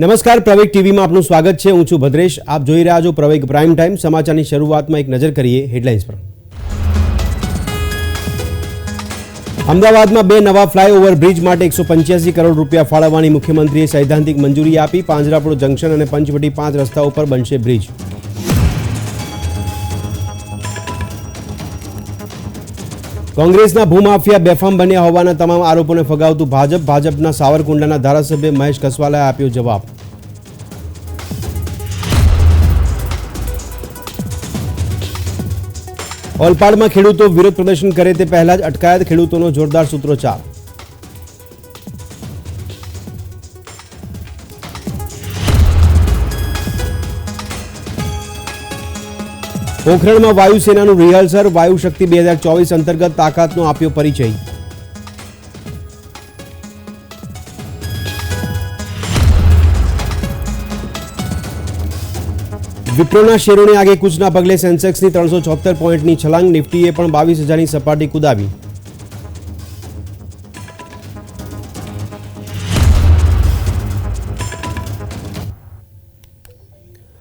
નમસ્કાર, પ્રવેગ ટીવીમાં આપનું સ્વાગત છે. હું છું ભદ્રેશ. આપ જોઈ રહ્યા છો પ્રવેગ પ્રાઇમ ટાઈમ. સમાચારની શરૂઆતમાં એક નજર કરીએ હેડલાઇન્સ પર. અમદાવાદમાં બે નવા ફ્લાયઓવર બ્રિજ માટે એકસો પંચ્યાસી કરોડ રૂપિયા ફાળવવાની મુખ્યમંત્રીએ સૈદ્ધાંતિક મંજૂરી આપી. પાંજરાપોળ જંકશન અને પંચવટી પાંચ રસ્તાઓ ઉપર બનશે બ્રિજ. કોંગ્રેસના ભૂમાફિયા બેફામ બન્યા હોવાના તમામ આરોપોને ફગાવતું ભાજપ, ભાજપના સાવરકુંડલાના ધારાસભ્ય મહેશ કસવાલાએ આપ્યો જવાબ. ઓલપાડમાં ખેડૂતો વિરોધ પ્રદર્શન કરે તે પહેલા જ અટકાયત ખેડૂતોનો જોરદાર સૂત્રોચ્ચાર. પોખરણમાં વાયુસેનાનું રિહર્સલ વાયુ બે હજાર ચોવીસ અંતર્ગત તાકાતનો આપ્યો પરિચય. વિપ્રોના શેરોની આગે કૂચના પગલે સેન્સેક્સની ત્રણસો છોતેર પોઈન્ટની છલાંગ, નિફ્ટીએ પણ બાવીસ હજારની સપાટી કુદાવી.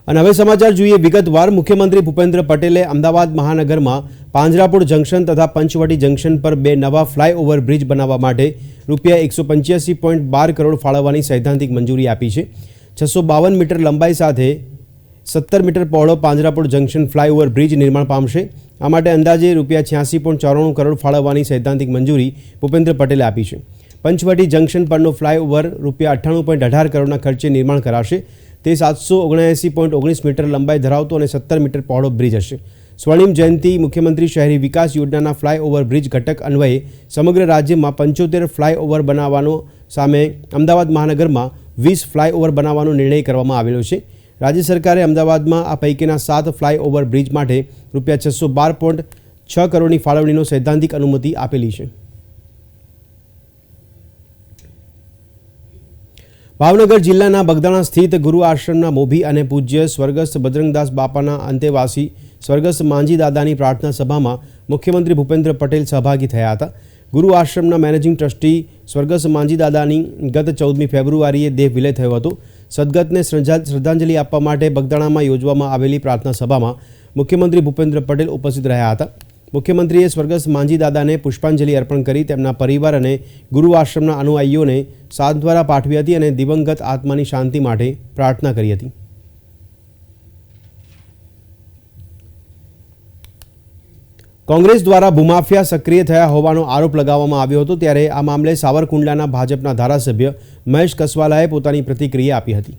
અને હવે સમાચાર જોઈએ. વિગતવાર મુખ્યમંત્રી ભૂપેન્દ્ર પટેલે અમદાવાદ મહાનગરમાં પાંજરાપોળ જંકશન તથા પંચવટી જંકશન પર બે નવા ફ્લાયઓવર બ્રિજ બનાવવા માટે રૂપિયા એકસો પંચ્યાસી પોઈન્ટ બાર કરોડ ફાળવવાની સૈદ્ધાંતિક મંજૂરી આપી છે. છસો બાવન મીટર લંબાઈ સાથે સત્તર મીટર પહોળો પાંજરાપોળ જંકશન ફ્લાયઓવર બ્રિજ નિર્માણ પામશે. આ માટે અંદાજે રૂપિયા છ્યાસી પોઈન્ટ ચોરાણું કરોડ ફાળવવાની સૈદ્ધાંતિક મંજૂરી ભૂપેન્દ્ર પટેલે આપી છે. પંચવટી જંકશન પરનો ફ્લાયઓવર રૂપિયા અઠ્ઠાણું પોઈન્ટ અઢાર કરોડના ખર્ચે નિર્માણ કરાશે. તે સાતસો ઓગણએંસી પોઈન્ટ ઓગણીસ મીટર લંબાઈ ધરાવતો અને સત્તર મીટર પહોળો બ્રિજ હશે. સ્વર્ણિમ જયંતિ મુખ્યમંત્રી શહેરી વિકાસ યોજનાના ફ્લાયઓવર બ્રિજ ઘટક અન્વયે સમગ્ર રાજ્યમાં પંચોતેર ફ્લાયઓવર બનાવવાનો સામે અમદાવાદ મહાનગરમાં વીસ ફ્લાયઓવર બનાવવાનો નિર્ણય કરવામાં આવેલો છે. રાજ્ય સરકારે અમદાવાદમાં આ પૈકીના સાત ફ્લાયઓવર બ્રિજ માટે રૂપિયા છસો બાર પોઈન્ટ છ કરોડની ફાળવણીનો સૈદ્ધાંતિક અનુમતિ આપેલી છે. ભાવનગર જિલ્લાના બગદાણા સ્થિત ગુરુ આશ્રમના મોભી અને પૂજ્ય સ્વર્ગસ્થ બજરંગદાસ બાપાના અંતેવાસી સ્વર્ગસ્થ માંજી દાદાની પ્રાર્થના સભામાં મુખ્યમંત્રી ભૂપેન્દ્ર પટેલ સહભાગી થયા હતા. ગુરુ આશ્રમના મેનેજિંગ ટ્રસ્ટી સ્વર્ગસ્થ માંજી દાદાની ગત ચૌદમી ફેબ્રુઆરીએ દેહ વિલય થયો હતો. સદગતને શ્રદ્ધાંજલિ આપવા માટે બગદાણામાં યોજવામાં આવેલી પ્રાર્થના સભામાં મુખ્યમંત્રી ભૂપેન્દ્ર પટેલ ઉપસ્થિત રહ્યા હતા. મુખ્યમંત્રીએ સ્વર્ગસ્થ માંજીદાદાને પુષ્પાંજલિ અર્પણ કરી તેમના પરિવાર અને ગુરુ આશ્રમના અનુયાયીઓને સાંત્વના પાઠવી હતી અને દિવંગત આત્માની શાંતિ માટે પ્રાર્થના કરી હતી. કોંગ્રેસ દ્વારા ભૂમાફિયા સક્રિય થયા હોવાનો આરોપ લગાવવામાં આવ્યો હતો ત્યારે આ મામલે સાવરકુંડલાના ભાજપના ધારાસભ્ય મહેશ કસવાલાએ પોતાની પ્રતિક્રિયા આપી હતી.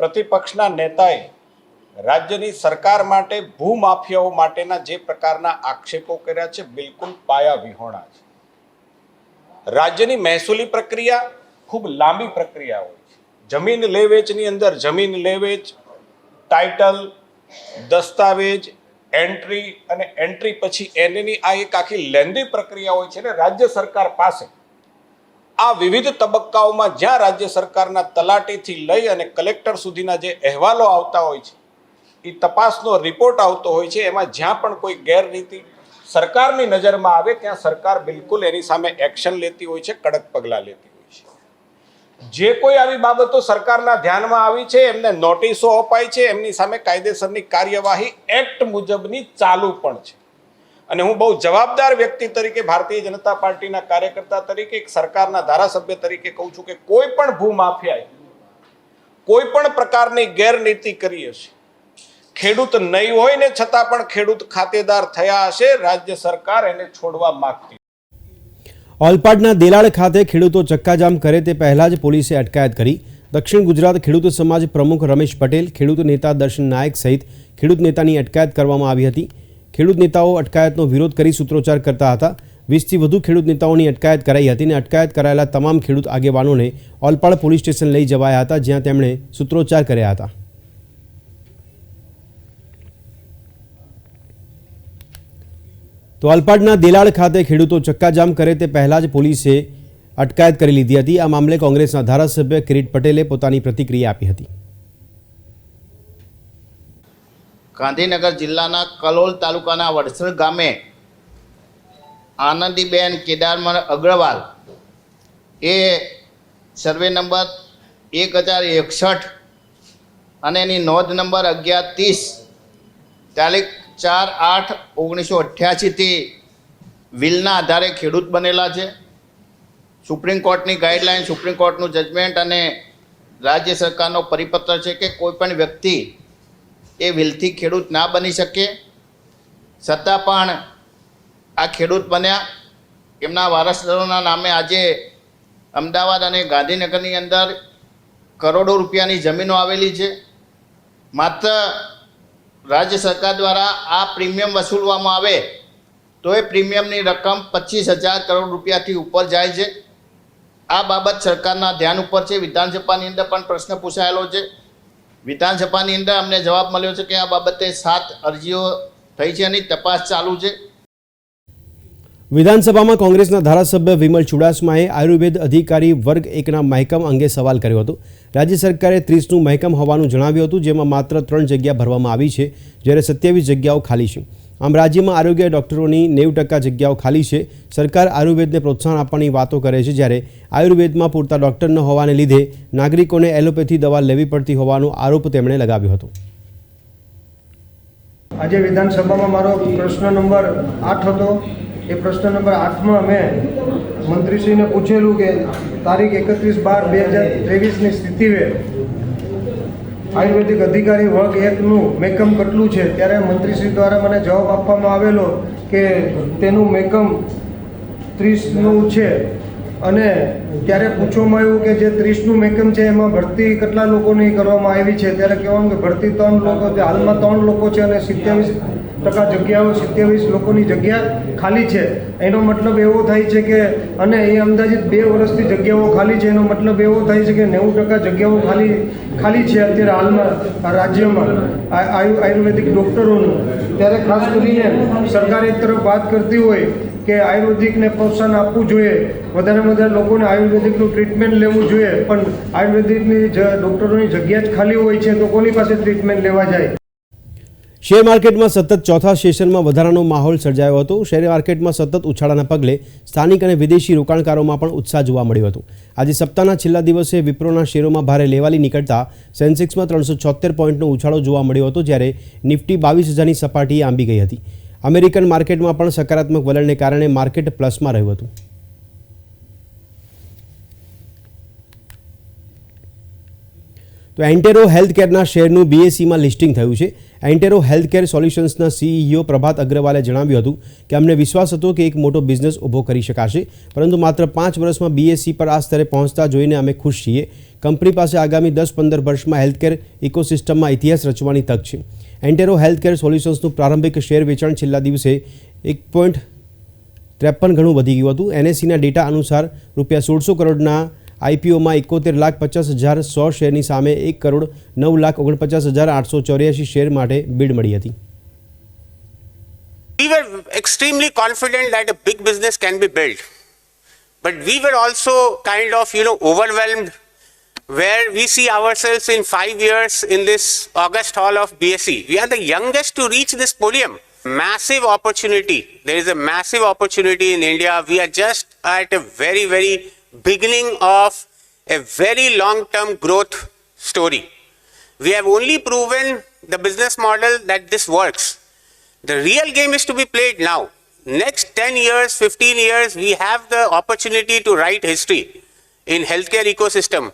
પ્રતિપક્ષના નેતાએ રાજ્યની સરકાર માટે ભૂમાફિયાઓ માટેના જે પ્રકારના આક્ષેપો કર્યા છે, બિલકુલ પાયા વિહોણા છે. રાજ્યની મહેસૂલી પ્રક્રિયા ખૂબ લાંબી પ્રક્રિયા હોય છે. જમીન લેવેચની અંદર જમીન લેવેચ, ટાઇટલ, દસ્તાવેજ, એન્ટ્રી અને એન્ટ્રી પછી એની આ એક આખી લેન્ધી પ્રક્રિયા હોય છે ને રાજ્ય સરકાર પાસે. આ વિવિધ તબક્કાઓમાં જ્યાં રાજ્ય સરકારના તલાટીથી લઈ અને કલેક્ટર સુધીના જે અહેવાલો આવતા હોય છે એ તપાસનો રિપોર્ટ આવતો હોય છે, એમાં જ્યાં પણ કોઈ ગેરરીતિ સરકારની નજરમાં આવે, ત્યાં સરકાર બિલકુલ એની સામે એક્શન લેતી હોય છે, કડક પગલાં લેતી હોય છે. જે કોઈ આવી બાબતો સરકારના ધ્યાનમાં આવી છે, એમને નોટિસો અપાઈ છે, એમની સામે કાયદેસરની કાર્યવાહી એક્ટ મુજબની ચાલુ પણ છે. અને હું બહુ જવાબદાર વ્યક્તિ તરીકે ભારતીય જનતા પાર્ટીના કાર્યકર્તા તરીકે, એક સરકારના ધારાસભ્ય તરીકે કહું છું કે કોઈ પણ ભૂમાફિયાએ કોઈ પણ પ્રકારની ગેરનીતિ કરી હશે ખેડૂત નહીં હોય ને છતાં પણ ખેડૂત ખાતેદાર થયા હશે, રાજ્ય સરકાર એને છોડવા માંગતી. ઓલપાડના દેલાડ ખાતે ખેડૂતો ચક્કાજામ કરે તે પહેલા જ પોલીસે અટકાયત કરી. દક્ષિણ ગુજરાત ખેડૂત સમાજ પ્રમુખ રમેશ પટેલ, ખેડૂત નેતા દર્શન નાયક સહિત ખેડૂત નેતાની અટકાયત કરવામાં આવી હતી. ખેડૂત નેતાઓ અટકાયતનો વિરોધ કરી સૂત્રોચ્ચાર કરતા હતા. વીસથી વધુ ખેડૂત નેતાઓની અટકાયત કરાઈ હતી અને અટકાયત કરાયેલા તમામ ખેડૂત આગેવાનોને ઓલપાડ પોલીસ સ્ટેશન લઈ જવાયા હતા, જ્યાં તેમણે સૂત્રોચ્ચાર કર્યા હતા. તો અલપાડના દેલાડ ખાતે ખેડૂતો ચક્કાજામ કરે તે પહેલા જ પોલીસે અટકાયત કરી લીધી હતી. આ મામલે કોંગ્રેસના ધારાસભ્ય કિરીટ પટેલે પોતાની પ્રતિક્રિયા આપી હતી. ગાંધીનગર જિલ્લાના કલોલ તાલુકાના વડસર ગામે આનંદીબેન કેદારમર અગ્રવાલ એ સર્વે નંબર એક હજાર એકસઠ અને એની નોંધ નંબર અગિયાર ત્રીસ તારીખ ચાર આઠ ઓગણીસો અઠ્યાસીથી વિલના આધારે ખેડૂત બનેલા છે. સુપ્રીમ કોર્ટની ગાઈડલાઇન સુપ્રીમ કોર્ટનું જજમેન્ટ અને રાજ્ય સરકારનો પરિપત્ર છે કે કોઈ પણ વ્યક્તિ એ વિલથી ખેડૂત ના બની શકે. છતાં પણ આ ખેડૂત બન્યા. એમના વારસદારોના નામે આજે અમદાવાદ અને ગાંધીનગરની અંદર કરોડો રૂપિયાની જમીનો આવેલી છે. માત્ર રાજ્ય સરકાર દ્વારા આ પ્રીમિયમ વસૂલવામાં આવે, તો એ પ્રીમિયમની રકમ પચીસ હજાર કરોડ રૂપિયાથી ઉપર જાય છે. આ બાબત સરકારના ધ્યાન ઉપર છે. વિધાનસભાની અંદર પણ પ્રશ્ન પૂછાયેલો છે. વિધાનસભાની અંદર અમને જવાબ મળ્યો છે કે આ બાબતે સાત અરજીઓ થઈ છે અને તપાસ ચાલુ છે. વિધાનસભામાં કોંગ્રેસના ધારાસભ્ય વિમલ ચુડાસમાએ આયુર્વેદ અધિકારી વર્ગ એકના મહેકમ અંગે સવાલ કર્યો હતો. રાજ્ય સરકારે ત્રીસનું મહેકમ હોવાનું જણાવ્યું હતું, જેમાં માત્ર ત્રણ જગ્યા ભરવામાં આવી છે, જ્યારે સત્યાવીસ જગ્યાઓ ખાલી છે. આમ રાજ્યમાં આરોગ્ય ડોક્ટરોની નેવું ટકા જગ્યાઓ ખાલી છે. સરકાર આયુર્વેદને પ્રોત્સાહન આપવાની વાતો કરે છે, જ્યારે આયુર્વેદમાં પૂરતા ડોક્ટર ન હોવાને લીધે નાગરિકોને એલોપેથી દવા લેવી પડતી હોવાનો આરોપ તેમણે લગાવ્યો હતો. આજે વિધાનસભામાં મારો પ્રશ્ન નંબર આઠ હતો. એ પ્રશ્ન નંબર આઠમાં મેં મંત્રીશ્રીને પૂછેલું કે તારીખ એકત્રીસ બાર બે હજાર ત્રેવીસની સ્થિતિએ આયુર્વેદિક અધિકારી વર્ગ એકનું મેકમ કેટલું છે? ત્યારે મંત્રીશ્રી દ્વારા મને જવાબ આપવામાં આવેલો કે તેનું મેકમ ત્રીસનું છે. અને ત્યારે પૂછવામાં આવ્યું કે જે ત્રીસનું મેકમ છે, એમાં ભરતી કેટલા લોકોની કરવામાં આવી છે? ત્યારે કહેવાનું કે ભરતી ત્રણ લોકો હાલમાં ત્રણ લોકો છે અને સિત્યાવીસ ટકા જગ્યાઓ સિત્યાવીસ લોકોની જગ્યા ખાલી છે. એનો મતલબ એવો થાય છે કે, અને એ અંદાજિત બે વર્ષથી જગ્યાઓ ખાલી છે, એનો મતલબ એવો થાય છે કે નેવું ટકા જગ્યાઓ ખાલી ખાલી છે અત્યારે હાલમાં રાજ્યમાં. આયુ, આયુર્વેદિક ડૉક્ટરોનું. ત્યારે ખાસ કરીને સરકાર એક તરફ વાત કરતી હોય કે આયુર્વેદિકને પ્રોત્સાહન આપવું જોઈએ, વધારે વધારે લોકોને આયુર્વેદિકનું ટ્રીટમેન્ટ લેવું જોઈએ, પણ આયુર્વેદિકની ડૉક્ટરોની જગ્યા જ ખાલી હોય છે તો કોની પાસે ટ્રીટમેન્ટ લેવા જાય? શેર માર્કેટમાં સતત ચોથા સેશનમાં વધારાનો માહોલ સર્જાયો હતો. શેર માર્કેટમાં સતત ઉછાળાના પગલે સ્થાનિક અને વિદેશી રોકાણકારોમાં પણ ઉત્સાહ જોવા મળ્યો હતો. આજે સપ્તાહના છેલ્લા દિવસે વિપ્રોના શેરોમાં ભારે લેવાલી નીકળતા સેન્સેક્સમાં ત્રણસો છોતેર પોઈન્ટનો ઉછાળો જોવા મળ્યો હતો, જ્યારે નિફ્ટી બાવીસ હજારની સપાટીએ આંબી ગઈ હતી. અમેરિકન માર્કેટમાં પણ સકારાત્મક વલણને કારણે માર્કેટ પ્લસમાં રહ્યું હતું. તો એન્ટેરો હેલ્થકેરના શેરનું બીએસસીમાં લિસ્ટિંગ થયું છે. એન્ટેરો હેલ્થકેર સોલ્યુશન્સના સીઈઓ પ્રભાત અગ્રવાલે જણાવ્યું હતું કે અમને વિશ્વાસ હતો કે એક મોટો બિઝનેસ ઊભો કરી શકાશે, પરંતુ માત્ર પાંચ વર્ષમાં બીએસસી પર આ સ્તરે પહોંચતા જોઈને અમે ખુશ છીએ. કંપની પાસે આગામી દસ પંદર વર્ષમાં હેલ્થકેર ઇકોસિસ્ટમમાં ઇતિહાસ રચવાની તક છે. એન્ટેરો હેલ્થકેર સોલ્યુશન્સનું પ્રારંભિક શેર વેચાણ છેલ્લા દિવસે એક પોઈન્ટ ત્રેપન ગણું વધી ગયું હતું. એનએસસીના ડેટા અનુસાર રૂપિયા સોળસો કરોડના આઈપીઓમાં એકોતેર લાખ પચાસ હજાર સો શેરની સામે એક કરોડ નવ લાખ ઓગણપચાસ હજાર આઠસો ચોર્યાસી શેર માટે બીડ મળી હતી we were extremely confident that a big business can be built. But we were also kind of, you know, overwhelmed where we see ourselves in five years in this August hall of BSc. We are the youngest to reach this podium. Massive opportunity. There is a massive opportunity in India. We are just at a very, very beginning of a very long term growth story. We have only proven the business model that this works. The real game is to be played now. Next 10 years, 15 years, we have the opportunity to write history in healthcare ecosystem.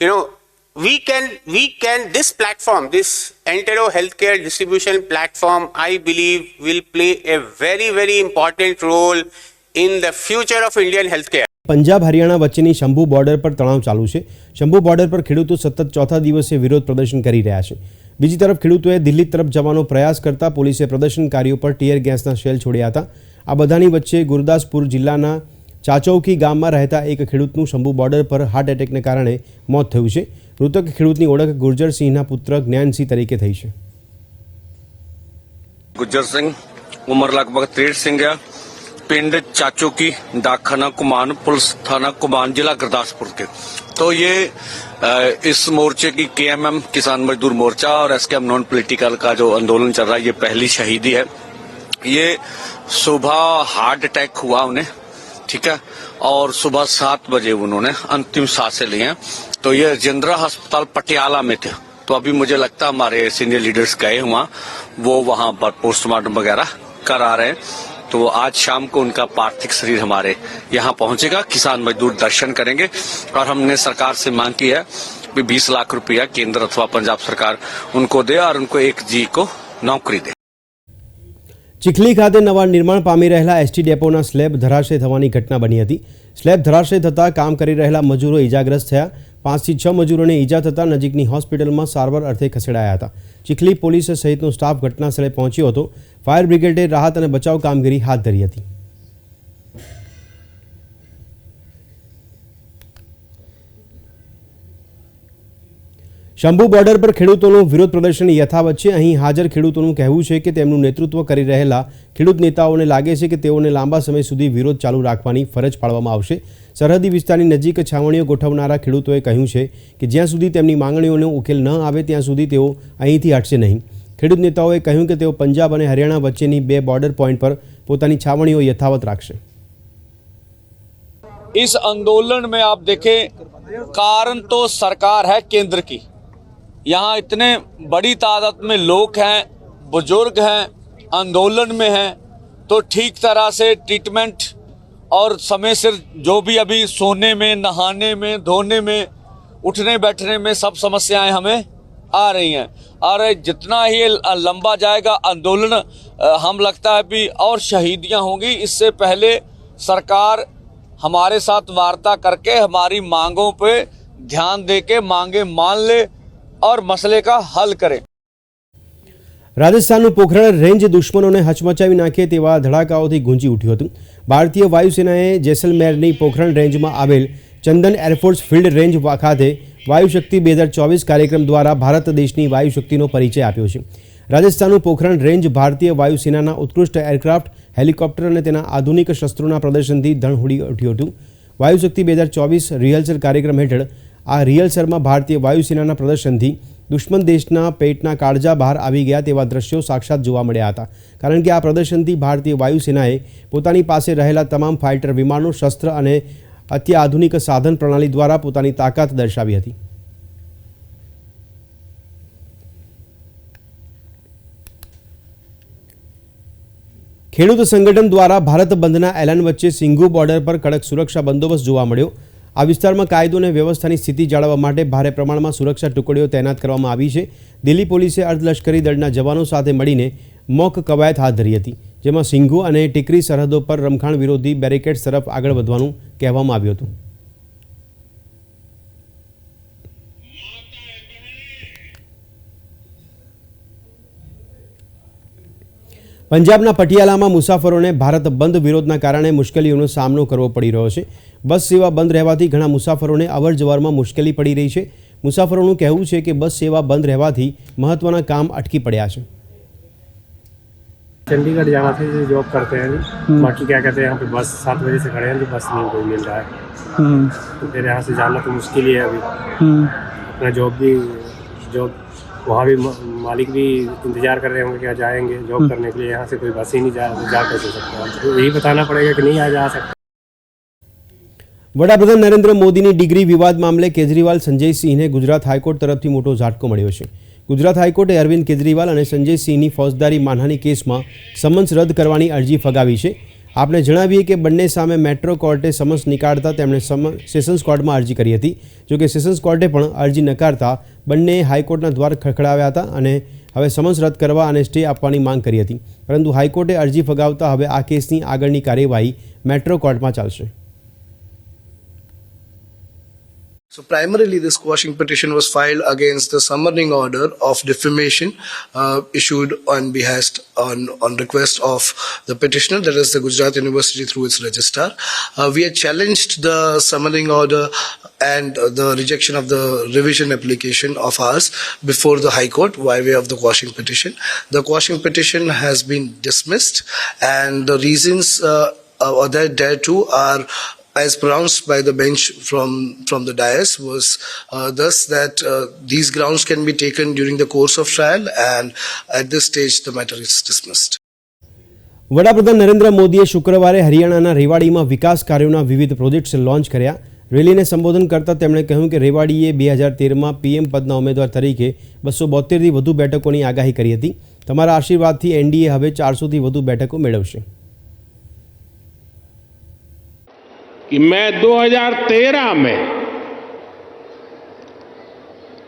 You know, we can, we can, this platform, this Entero Healthcare Distribution Platform, I believe will play a very, very important role in the future of Indian healthcare. Punjab Haryana વચ્ચેની Shambhu border પર તણાવ ચાલુ છે. Shambhu border પર ખેડૂતો સતત ચોથા દિવસે વિરોધ પ્રદર્શન કરી રહ્યા છે. બીજી તરફ ખેડૂતોએ દિલ્હી તરફ જવાનો પ્રયાસ કરતા પોલીસે પ્રદર્શનકારીઓ પર ટીયર ગેસના શેલ છોડ્યા હતા. આ બધાની વચ્ચે ગુરદાસપુર જિલ્લાના ચાચૌકી ગામમાં રહેતા એક ખેડૂતનું શંભુ બોર્ડર પર હાર્ટ એટેકને કારણે મોત થયું છે. મૃતક ખેડૂતની ઓળખ ગુર્જરસિંહના પુત્ર જ્ઞાનસિંહ તરીકે થઈ છે. ગુર્જરસિંહ, ઉંમર લગભગ ત્રીસ સિંહ पिंड चाचोकी डाकखाना कुमान पुलिस थाना कुमान जिला गुरदासपुर के तो ये इस मोर्चे की केएमएम किसान मजदूर मोर्चा और एसकेएम नॉन पॉलिटिकल का जो आंदोलन चल रहा है ये पहली शहीदी है ये सुबह हार्ट अटैक हुआ उन्हें ठीक है और सुबह सात बजे उन्होंने अंतिम साँसें ली हैं तो ये जिंद्रा अस्पताल पटियाला में थे तो अभी मुझे लगता है हमारे सीनियर लीडर्स गए हुआ वो वहाँ पर पोस्टमार्टम वगैरह करा रहे हैं तो आज शाम को उनका पार्थिव शरीर हमारे यहाँ पहुंचेगा किसान मजदूर दर्शन करेंगे और हमने सरकार से मांग की है कि 20 लाख रुपया केंद्र अथवा पंजाब सरकार उनको दे और उनको एक जी को नौकरी दे ચીખલી ખાતે નવા નિર્માણ પામી રહેલા એસટી ડેપોના સ્લેબ ધરાશય થવાની ઘટના બની હતી સ્લેબ ધરાશય થતાં કામ કરી રહેલા મજૂરો ઇજાગ્રસ્ત થયા. પાંચથી છ મજૂરોને ઈજા થતાં નજીકની હોસ્પિટલમાં સારવાર અર્થે ખસેડાયા હતા. ચીખલી પોલીસ સહિતનો સ્ટાફ ઘટનાસ્થળે પહોંચ્યો હતો. ફાયર બ્રિગેડે રાહત અને બચાવ કામગીરી હાથ ધરી હતી. શંભુ બોર્ડર પર ખેડૂતોનું વિરોધ પ્રદર્શન યથાવત છે અહીં હાજર ખેડૂતોનું કહેવું છે કે તેમનું નેતૃત્વ કરી રહેલા ખેડૂત નેતાઓને લાગે છે કે તેઓને લાંબા સમય સુધી વિરોધ ચાલુ રાખવાની ફરજ પાડવામાં આવશે સરહદી વિસ્તારની નજીક છાવણીઓ ગોઠવનારા ખેડૂતોએ કહ્યું છે કે જ્યાં સુધી તેમની માંગણીઓનો ઉકેલ ન આવે ત્યાં સુધી તેઓ અહીંથી હટશે નહીં ખેડૂત નેતાઓએ કહ્યું કે તેઓ પંજાબ અને હરિયાણા વચ્ચેની બે બોર્ડર પોઈન્ટ પર પોતાની છાવણીઓ યથાવત રાખશે इस आंदोलन में आप देखें कारण तो सरकार है केंद्र की यहाँ इतने बड़ी तादाद में लोग हैं, बुज़ुर्ग हैं, आंदोलन में हैं तो ठीक तरह से ट्रीटमेंट और समय से जो भी अभी सोने में, नहाने में, धोने में, उठने बैठने में सब समस्याएँ हमें आ रही हैं। और जितना ही लंबा जाएगा आंदोलन हम लगता है भी और शहीदियाँ होंगी। इससे पहले सरकार हमारे साथ वार्ता करके हमारी मांगों पे ध्यान दे के मांगे मान ले और मसले का हल करे રાજસ્થાનનું પોખરણ રેન્જ દુશ્મનોને હચમચાવી નાખે તેવા ધડાકાઓથી ગુંજી ઉઠ્યું હતું ભારતીય વાયુસેનાએ જેસલમેરની પોખરણ રેન્જમાં આવેલ ચંદન એરફોર્સ ફિલ્ડ રેન્જ વા- ખાતે વાયુશક્તિ બે હજાર ચોવીસ કાર્યક્રમ દ્વારા ભારત દેશની વાયુશક્તિનો પરિચય આપ્યો છે રાજસ્થાનનું પોખરણ રેન્જ ભારતીય વાયુસેનાના ઉત્કૃષ્ટ એરક્રાફ્ટ હેલિકોપ્ટર અને તેના આધુનિક શસ્ત્રોના પ્રદર્શનથી ધણહુડી ઉઠ્યું હતું વાયુશક્તિ બે હજાર ચોવીસ રિહર્સલ કાર્યક્રમ હેઠળ આ રિયલસરમાં ભારતીય વાયુસેનાના પ્રદર્શનથી દુશ્મન દેશના પેટના કાળજા બહાર આવી ગયા તેવા દ્રશ્યો સાક્ષાત જોવા મળ્યા હતા. કારણ કે આ પ્રદર્શનથી ભારતીય વાયુસેનાએ પોતાની પાસે રહેલા તમામ ફાઇટર વિમાનો, શસ્ત્ર અને અત્યાધુનિક સાધન પ્રણાલી દ્વારા પોતાની તાકાત દર્શાવી હતી. ખેડૂત સંગઠન દ્વારા ભારત બંધના એલાન વચ્ચે સિંઘુ બોર્ડર પર કડક સુરક્ષા બંદોબસ્ત જોવા મળ્યો. આ વિસ્તારમાં કાયદો અને વ્યવસ્થાની સ્થિતિ જાળવવા માટે ભારે પ્રમાણમાં સુરક્ષા ટુકડીઓ તૈનાત કરવામાં આવી છે. દિલ્હી પોલીસે અર્ધલશ્કરી દળના જવાનો સાથે મળીને મોક કવાયત હાથ ધરી હતી, જેમાં સિંઘુ અને ટીકરી સરહદો પર રમખાણ વિરોધી બેરિકેડ્સ તરફ આગળ વધવાનું કહેવામાં આવ્યું હતું. પંજાબના પટિયાલામાં મુસાફરોને ભારત બંધ વિરોધના કારણે મુશ્કેલીઓનો સામનો કરવો પડી રહ્યો છે બસ સેવા બંધ રહેવાથી ઘણા મુસાફરોને અવરજવરમાં મુશ્કેલી પડી રહી છે મુસાફરોનું કહેવું છે કે બસ સેવા બંધ રહેવાથી મહત્વના કામ અટકી પડ્યા છે चंडीगढ़ जाना था जो जॉब करते हैं जी बाकी क्या कहते हैं यहाँ पे बस सात बजे से खड़े हैं जी बस नहीं कोई मिल रहा है तो फिर यहाँ से जाना तो मुश्किल ही है अभी अपना जॉब भी जॉब वहाँ भी मा- मालिक भी इंतजार कर रहे होंगे क्या जाएंगे जॉब करने के लिए यहाँ से कोई बस ही नहीं जा जा कैसे सकते हैं तो यही बताना पड़ेगा कि नहीं आ जा सकते વડાપ્રધાન નરેન્દ્ર મોદીની ડિગ્રી વિવાદ મામલે કેજરીવાલ સંજયસિંહને ગુજરાત હાઈકોર્ટ તરફથી મોટો ઝાટકો મળ્યો છે ગુજરાત હાઈકોર્ટે અરવિંદ કેજરીવાલ અને સંજયસિંહની ફોજદારી માનહાની કેસમાં સમન્સ રદ કરવાની અરજી ફગાવી છે આપણે જણાવીએ કે બંને સામે મેટ્રો કોર્ટે સમન્સ નીકાળતા તેમણે સમ, સેશન્સ કોર્ટમાં અરજી કરી હતી. જોકે સેશન્સ કોર્ટે પણ અરજી નકારતા બંને હાઈકોર્ટના દ્વાર ખખડાવ્યા હતા અને હવે સમન્સ રદ કરવા અને સ્ટે આપવાની માંગ કરી હતી. પરંતુ હાઈકોર્ટે અરજી ફગાવતા હવે આ કેસની આગળની કાર્યવાહી મેટ્રો કોર્ટમાં ચાલશે. So primarily, this quashing petition was filed against the summoning order of defamation uh, issued on behest on, on request of the petitioner, that is the Gujarat University through its registrar. Uh, we had challenged the summoning order and uh, the rejection of the revision application of ours before the High Court by way of the quashing petition. The quashing petition has been dismissed, and the reasons uh, uh, that thereto are as pronounced by the bench from from the dais was uh, thus that uh, these grounds can be taken during the course of trial and at this stage the matter is dismissed. વડાપ્રધાન નરેન્દ્ર મોદીએ શુક્રવારે હરિયાણાના રેવાડીમાં વિકાસ કાર્યોના વિવિધ projects launch કર્યા. રેલીને સંબોધન કરતાં તેમણે કહ્યું કે રેવાડીએ બે હજાર તેરમાં પીએમ પદના ઉમેદવાર તરીકે બસો બોતેરથી વધુ બેઠકોની આગાહી કરી હતી. તમારા આશીર્વાદથી એનડીએ હવે ચારસોથી વધુ બેઠકો મેળવશે. कि मैं 2013 में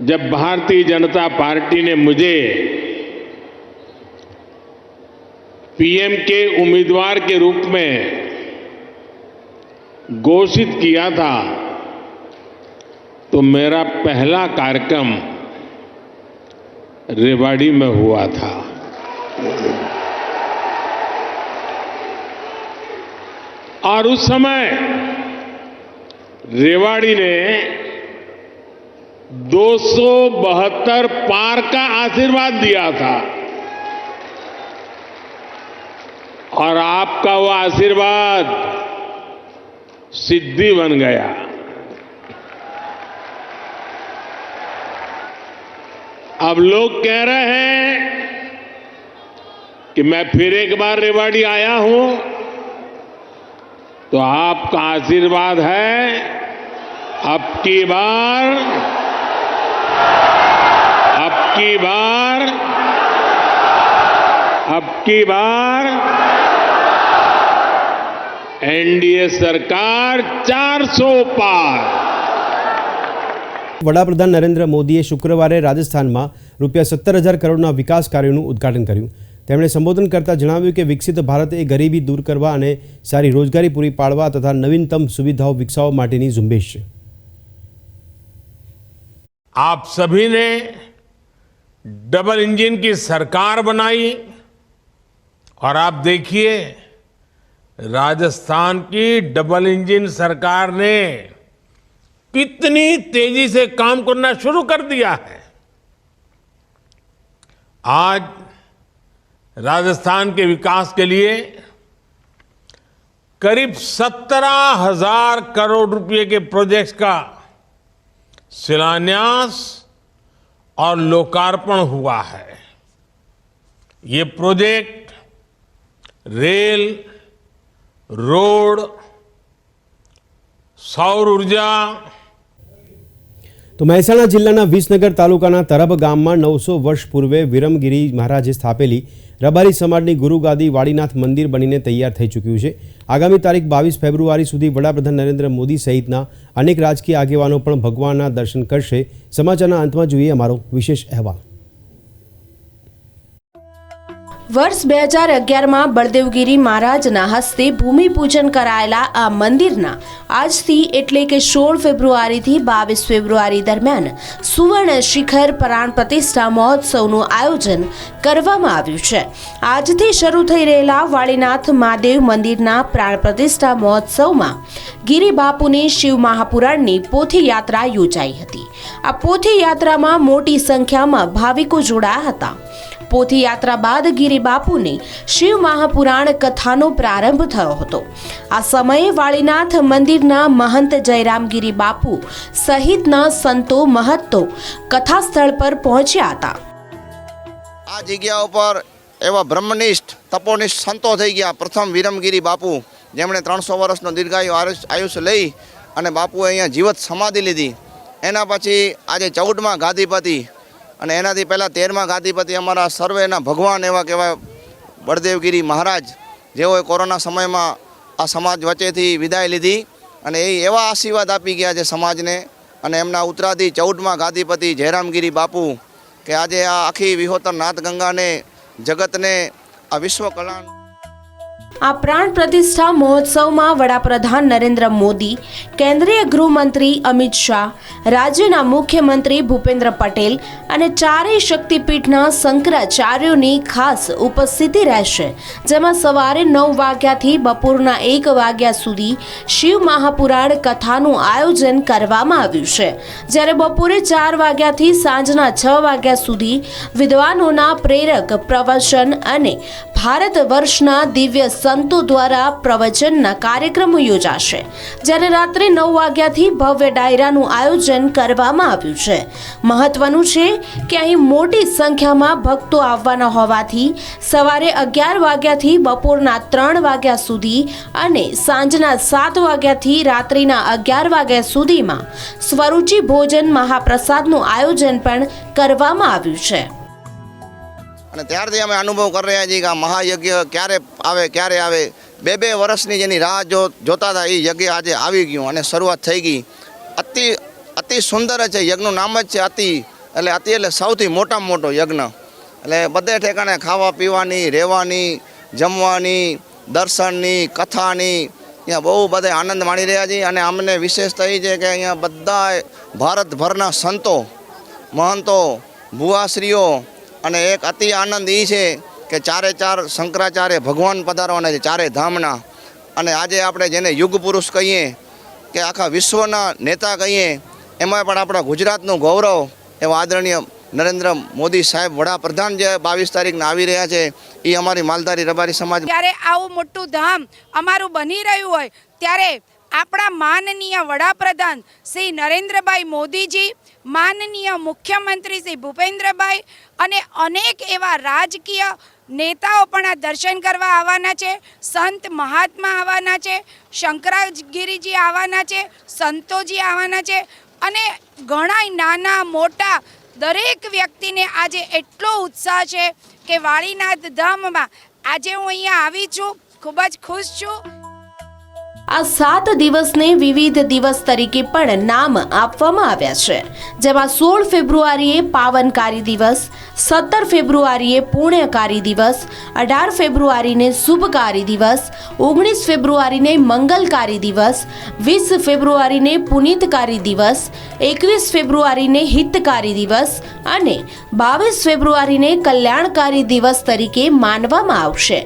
जब भारतीय जनता पार्टी ने मुझे पीएम के उम्मीदवार के रूप में घोषित किया था तो मेरा पहला कार्यक्रम रेवाड़ी में हुआ था। और उस समय रेवाड़ी ने दो सौ बहत्तर पार का आशीर्वाद दिया था। और आपका वो आशीर्वाद सिद्धि बन गया। अब लोग कह रहे हैं कि मैं फिर एक बार रेवाड़ी आया हूँ। तो आपका आशीर्वाद है अब की बार अब की बार अब की बार एनडीए सरकार 400 पार વડાપ્રધાન નરેન્દ્ર મોદીએ શુક્રવારે રાજસ્થાનમાં રૂપિયા સત્તર હજાર કરોડના વિકાસ કાર્યોનું ઉદ્ઘાટન કર્યું તેમણે સંબોધન કરતાં જણાવ્યું કે વિકસિત ભારત એ ગરીબી દૂર કરવા અને સારી રોજગારી પૂરી પાડવા તથા નવીનતમ સુવિધાઓ વિકસાવવા માટેની ઝુંબેશ છે आप सभी ने डबल इंजन की सरकार बनाई और आप देखिए राजस्थान की डबल इंजन सरकार ने कितनी तेजी से काम करना शुरू कर दिया है आज राजस्थान के विकास के लिए करीब सत्रह हज़ार करोड़ रुपए के प्रोजेक्ट्स का शिलान्यास और लोकार्पण हुआ है। ये प्रोजेक्ट रेल, रोड, सौर ऊर्जा તો મહેસાણા જિલ્લાના વિસનગર તાલુકાના તરબ ગામમાં નવસો વર્ષ પૂર્વે વિરમગીરી મહારાજે સ્થાપેલી રબારી સમાજની ગુરુગાદી વાડીનાથ મંદિર બનીને તૈયાર થઈ ચૂક્યું છે. આગામી તારીખ બાવીસ ફેબ્રુઆરી સુધી વડાપ્રધાન નરેન્દ્ર મોદી સહિતના અનેક રાજકીય આગેવાનો પણ ભગવાનના દર્શન કરશે. સમાચારના અંતમાં જોઈએ અમારો વિશેષ અહેવાલ. વર્ષ બે હજાર અગિયારમાં બળદેવગીરી મહારાજના હસ્તે ભૂમિપૂજન કરાયેલા આ મંદિરના આજથી એટલે કે સોળ ફેબ્રુઆરીથી બાવીસ ફેબ્રુઆરી દરમિયાન સુવર્ણ શિખર પ્રાણ પ્રતિષ્ઠા મહોત્સવનું આયોજન કરવામાં આવ્યું છે. આજથી શરૂ થઈ રહેલા વાળીનાથ મહાદેવ મંદિરના પ્રાણ પ્રતિષ્ઠા મહોત્સવમાં ગિરિબાપુની શિવ મહાપુરાણની પોથી યાત્રા યોજાઈ હતી. આ પોથી યાત્રામાં મોટી સંખ્યામાં ભાવિકો જોડાયા હતા. પોથી યાત્રા બાદ ગિરી બાપુની શિવ મહાપુરાણ કથાનો પ્રારંભ થયો હતો. આ સમયે વાળીનાથ મંદિરના મહંત જયરામગીરી બાપુ સહિતના સંતો મહંતો કથા સ્થળ પર પહોંચ્યા હતા. આ જગ્યા ઉપર એવા બ્રહ્મનિષ્ઠ, તપોનિષ્ઠ સંતો થઈ ગયા. પ્રથમ વિરમગીરી બાપુ, જેમણે ત્રણસો વર્ષનો દીર્ઘાયુ આયુષ્ય લઈ અને બાપુએ અહીંયા જીવત સમાધિ લીધી. એના પછી આજે ચૌદમાં ગાદીપતિ અને એનાથી પહેલાં તેરમાં ગાદીપતિ અમારા સર્વેના ભગવાન એવા કહેવાય બળદેવગીરી મહારાજ, જેઓએ કોરોના સમયમાં આ સમાજ વચ્ચેથી વિદાય લીધી અને એ એવા આશીર્વાદ આપી ગયા છે સમાજને અને એમના ઉત્તરાધી ચૌદમાં ગાદીપતિ જયરામગીરી બાપુ કે આજે આ આખી વિહોતર નાથ ગંગાને જગતને, આ વિશ્વ કલા આ પ્રાણ પ્રતિષ્ઠા મહોત્સવમાં વડાપ્રધાન નરેન્દ્ર મોદી, કેન્દ્રીય ગૃહમંત્રી અમિત શાહ, રાજ્યના મુખ્યમંત્રી ભૂપેન્દ્ર પટેલ અને ચારેય શક્તિપીઠના શંકરાચાર્યોની ખાસ ઉપસ્થિતિ રહેશે, જેમાં સવારે નવ વાગ્યાથી બપોરના એક વાગ્યા સુધી શિવ મહાપુરાણ કથાનું આયોજન કરવામાં આવ્યું છે. જ્યારે બપોરે ચાર વાગ્યાથી સાંજના છ વાગ્યા સુધી વિદ્વાનોના પ્રેરક પ્રવચન અને ભારત વર્ષના દિવ્ય સંતો દ્વારા પ્રવચનના કાર્યક્રમો યોજાશે. જ્યારે રાત્રે નવ વાગ્યાથી ભવ્ય ડાયરાનું આયોજન કરવામાં આવ્યું છે. મહત્વનું છે કે અહીં મોટી સંખ્યામાં ભક્તો આવવાના હોવાથી સવારે અગિયાર વાગ્યાથી બપોરના ત્રણ વાગ્યા સુધી અને સાંજના સાત વાગ્યાથી રાત્રિના અગિયાર વાગ્યા સુધીમાં સ્વરૂચિ ભોજન મહાપ્રસાદનું આયોજન પણ કરવામાં આવ્યું છે. અને ત્યારથી અમે અનુભવ કરી રહ્યા છીએ કે આ મહાયજ્ઞ ક્યારે આવે ક્યારે આવે. બે બે વર્ષની જેની રાહ જો જોતા હતા, એ યજ્ઞ આજે આવી ગયું અને શરૂઆત થઈ ગઈ. અતિ અતિ સુંદર છે. યજ્ઞનું નામ જ છે અતિ, એટલે અતિ એટલે સૌથી મોટામાં મોટો યજ્ઞ. એટલે બધે ઠેકાણે ખાવા પીવાની, રહેવાની, જમવાની, દર્શનની, કથાની, અહીંયા બહુ બધા આનંદ માણી રહ્યા છીએ. અને અમને વિશેષતા એ છે કે અહીંયા બધા ભારતભરના સંતો, મહંતો, ભુવાશ્રીઓ અને એક અતિ આનંદ એ છે કે ચારે ચાર શંકરાચાર્ય ભગવાન પધારવાના છે, ચારે ધામના. અને આજે આપણે જેને યુગ પુરુષ કહીએ કે આખા વિશ્વના નેતા કહીએ એમાં પણ આપણા ગુજરાતનું ગૌરવ એવા આદરણીય નરેન્દ્ર મોદી સાહેબ વડાપ્રધાન જે બાવીસ તારીખને આવી રહ્યા છે એ અમારી માલધારી રબારી સમાજ ત્યારે આવું મોટું ધામ અમારું બની રહ્યું હોય, ત્યારે આપણા માનનીય વડાપ્રધાન શ્રી નરેન્દ્રભાઈ મોદીજી, માનનીય મુખ્યમંત્રી શ્રી ભૂપેન્દ્રભાઈ અને અનેક એવા રાજકીય નેતાઓ પણ આ દર્શન કરવા આવવાના છે, સંત મહાત્મા આવવાના છે, શંકરાગીરીજી આવવાના છે, સંતોજી આવવાના છે અને ઘણા નાના મોટા દરેક વ્યક્તિને આજે એટલો ઉત્સાહ છે કે વાળીનાથ ધામમાં આજે હું અહીંયા આવી છું, ખૂબ જ ખુશ છું. આ સાત દિવસને વિવિધ દિવસ તરીકે પણ નામ આપવામાં આવ્યા છે. જેમાં સોળ ફેબ્રુઆરીએ પાવનકારી દિવસ, સત્તર ફેબ્રુઆરીએ પુણ્યકારી દિવસ, અઢાર ફેબ્રુઆરીને શુભકારી દિવસ, ઓગણીસ ફેબ્રુઆરીને મંગલકારી દિવસ, વીસ ફેબ્રુઆરીને પુનિતકારી દિવસ, એકવીસ ફેબ્રુઆરીને હિતકારી દિવસ અને બાવીસ ફેબ્રુઆરીને કલ્યાણકારી દિવસ તરીકે માનવામાં આવશે.